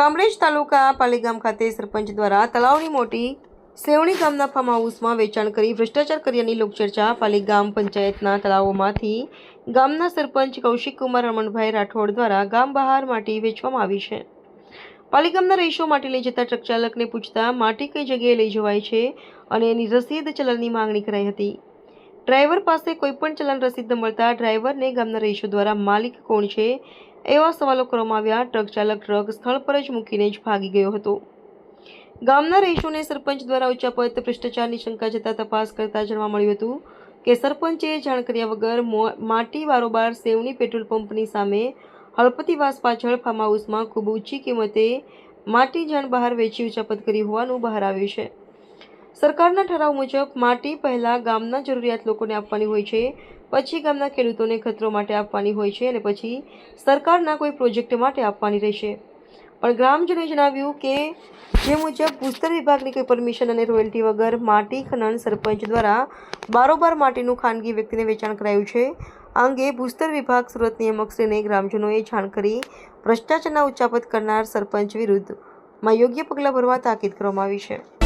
કામરેજ તાલુકા પાલીગામ ખાતે સરપંચ દ્વારા તળાવની મોટી સેવણી ગામના ફાર્મ હાઉસમાં વેચાણ કરી ભ્રષ્ટાચાર કર્યાની લોકચર્ચા પાલીગામ પંચાયતના તળાવોમાંથી ગામના સરપંચ કૌશિક કુમાર રમણભાઈ રાઠોડ દ્વારા ગામ બહાર માટી વેચવામાં આવી છે. પાલીગામના રહીશો માટી લઈ જતા ટ્રક ચાલકને પૂછતા માટી કઈ જગ્યાએ લઈ જવાય છે અને એની રસીદ ચલણની માંગણી કરાઈ હતી. ડ્રાઈવર પાસે કોઈપણ ચલણ રસીદ ન મળતા ડ્રાઈવરને ગામના રહીશો દ્વારા માલિક કોણ છે એવા સવાલો કરવામાં આવ્યા. ટ્રક ચાલક ટ્રક સ્થળ પર જ મૂકીને જ ભાગી ગયો હતો. ગામના રહીશોને સરપંચ દ્વારા ઉચ્ચાપત ભ્રષ્ટાચારની શંકા જતા તપાસ કરતા જાણવા મળ્યું હતું કે સરપંચે જાણ કર્યા વગર માટી બારોબાર સેવની પેટ્રોલ પંપની સામે હળપતિવાસ પાછળ ફાર્મ હાઉસમાં ખૂબ ઊંચી કિંમતે માટી જાણ બહાર વેચી ઉચાપત કરી હોવાનું બહાર આવ્યું છે. સરકારના ઠરાવ મુજબ માટી પહેલાં ગામના જરૂરિયાત લોકોને આપવાની હોય છે, પછી ગામના ખેડૂતોને ખતરો માટે આપવાની હોય છે અને પછી સરકારના કોઈ પ્રોજેક્ટ માટે આપવાની રહેશે. પણ ગ્રામજનોએ જણાવ્યું કે, જે મુજબ ભૂસ્તર વિભાગની કોઈ પરમિશન અને રોયલ્ટી વગર માટી ખનન સરપંચ દ્વારા બારોબાર માટીનું ખાનગી વ્યક્તિને વેચાણ કરાયું છે, આ અંગે ભૂસ્તર વિભાગ સુરત નિયમકશ્રીને ગ્રામજનોએ જાણ કરી ભ્રષ્ટાચારના ઉચ્ચાપત કરનાર સરપંચ વિરુદ્ધમાં યોગ્ય પગલાં ભરવા તાકીદ કરવામાં આવી છે.